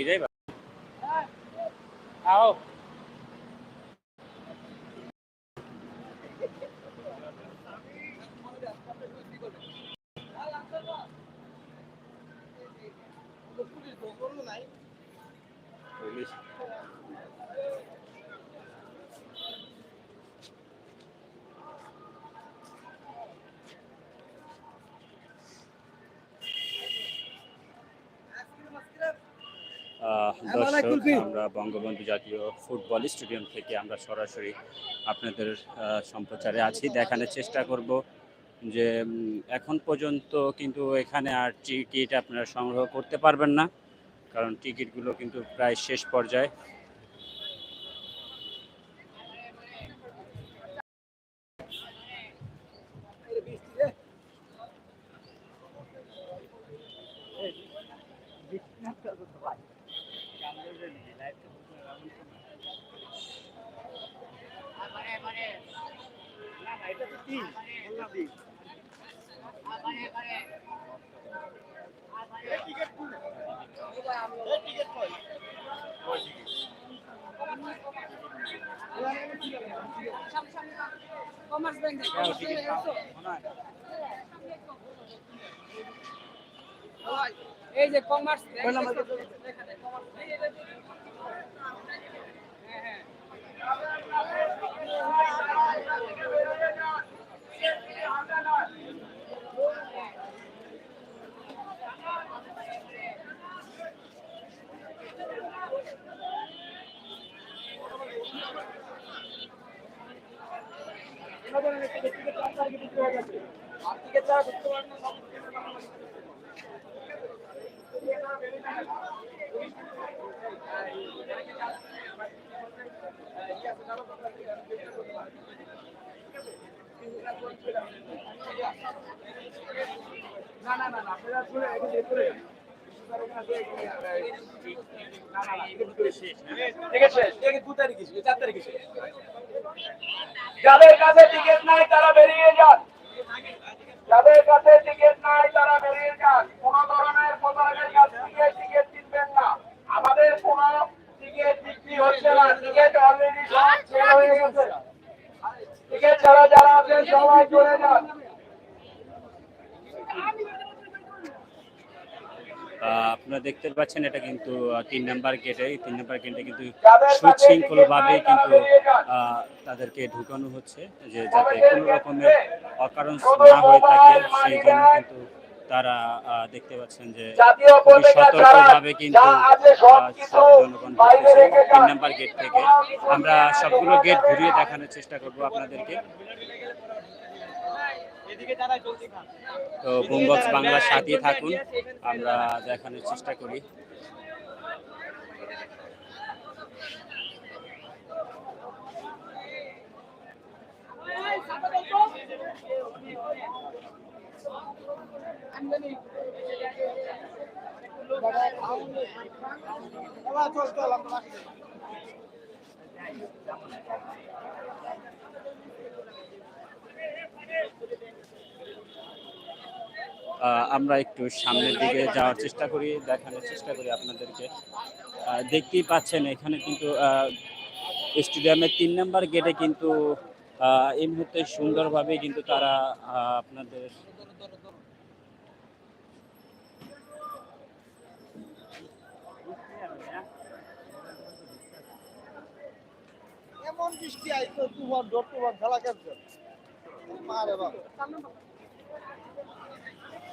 বাড়ি যাই আও পুলিশ দর্শক আমরা বঙ্গবন্ধু জাতীয় ফুটবল স্টেডিয়াম থেকে আমরা সরাসরি আপনাদের সম্প্রচারে আছি দেখানোর চেষ্টা করব যে এখন পর্যন্ত কিন্তু এখানে আর টিকিট আপনারা সংগ্রহ করতে পারবেন না কারণ টিকিটগুলো কিন্তু প্রায় শেষ পর্যায়ে। কমার্স ব্যাংক এই যে কমার্স না না না না আপনারা যাদের কাছে টিকিট নাই তারা বেরিয়ে যান যাদের কাছে টিকিট নাই তারা বেরিয়ে যান কোন ধরনের প্রতারকের কাছ থেকে টিকিট কিনবেন না আমাদের কোন টিকিট বিক্রি হচ্ছে না টিকিট অলরেডি সেল হয়ে গেছে টিকিট ছাড়া যারা আছেন সবাই চলে যান। আপনারা দেখতে পাচ্ছেন এটা কিন্তু তিন নাম্বার গেটে তিন নাম্বার গেটে কিন্তু সুশৃঙ্খল ভাবে কিন্তু তাদেরকে ঢুকানো হচ্ছে যে যাতে কোনো রকমের অকারণ না হয়ে থাকে সেই জন্য কিন্তু তারা দেখতে পাচ্ছেন যে খুবই সতর্কভাবে কিন্তু জনগণ তিন। নাম্বার গেট থেকে। আমরা সবগুলো গেট ঘুরিয়ে দেখানোর চেষ্টা করব আপনাদেরকে। তো বুমবক্স বাংলার সাথেই থাকুন আমরা দেখানোর চেষ্টা করি। আহ, আমরা একটু সামনের দিকে যাওয়ার চেষ্টা করি, দেখানোর চেষ্টা করি আপনাদেরকে। দেখতেই পাচ্ছেন, এখানে কিন্তু স্টেডিয়ামের তিন নম্বর গেটে কিন্তু এই মুহূর্তে সুন্দরভাবে কিন্তু তারা আপনাদের খেলা বাবা।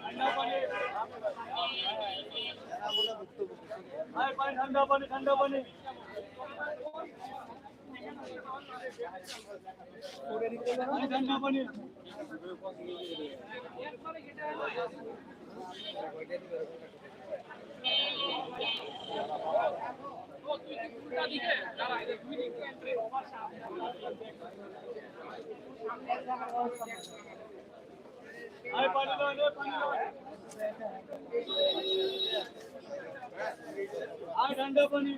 ঠান্ডা পানি ঠান্ডা পানি ঠান্ডা পানি ठंडा पानी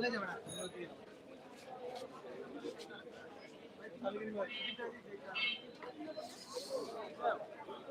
ले जा बड़ा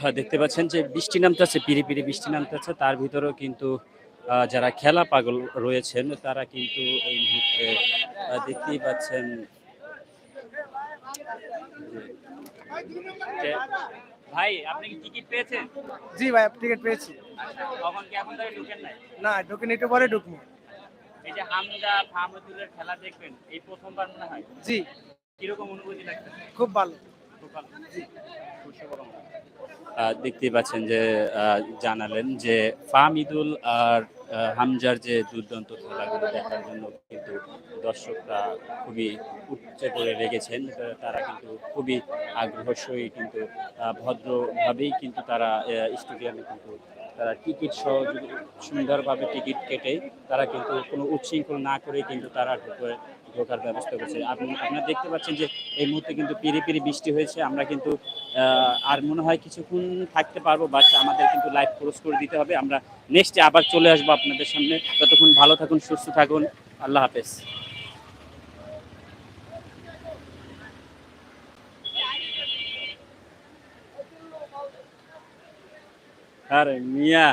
হ্যাঁ দেখতে পাচ্ছেন যে বৃষ্টি নামতেছে পিড়ি পিড়ি বৃষ্টি নামতেছে। তার ভিতরেও কিন্তু যারা খেলা পাগল রয়েছেন তারা কিন্তু এই মুহূর্তে দেখতেই পাচ্ছেন ভাই আপনি কি টিকিট পেয়েছেন? জি ভাই টিকিট পেয়েছি। কখন কি এখন ধরে ঢুকেন নাই? না ঢুকিনি একটু পরে ঢুকবো। এই যে হামদা ফাহমুদুলের খেলা দেখবেন এই প্রথমবার মনে হয়। জি। কীরকম অনুভূতি লাগছে খুব ভালো। আহ, দেখতেই পাচ্ছেন যে জানালেন যে ফাম ইদুল আর হামজার যে দুর্দান্ত খেলাগুলো দেখার জন্য কিন্তু দর্শকরা খুবই উচ্চে করে রেখেছেন। তারা কিন্তু খুবই আগ্রহ সহই কিন্তু ভদ্রভাবেই কিন্তু তারা স্টেডিয়ামে কিন্তু তারা টিকিট সহ সুন্দরভাবে টিকিট কেটে তারা কিন্তু কোনো উচ্ছৃঙ্খল না করে কিন্তু তারা ঢুকে ঢোকার ব্যবস্থা করছে। আপনি, আপনারা দেখতে পাচ্ছেন যে এই মুহূর্তে কিন্তু পিড়ি পিড়ি বৃষ্টি হয়েছে। আমরা কিন্তু আর মনে হয় কিছুক্ষণ থাকতে পারব বাট আমাদের কিন্তু লাইভ ক্লোজ করে দিতে হবে। আমরা নেক্সটে আবার চলে আসব আপনাদের সামনে। ততক্ষণ ভালো থাকুন, সুস্থ থাকুন। আল্লাহ হাফেজ। আরে মিয়া।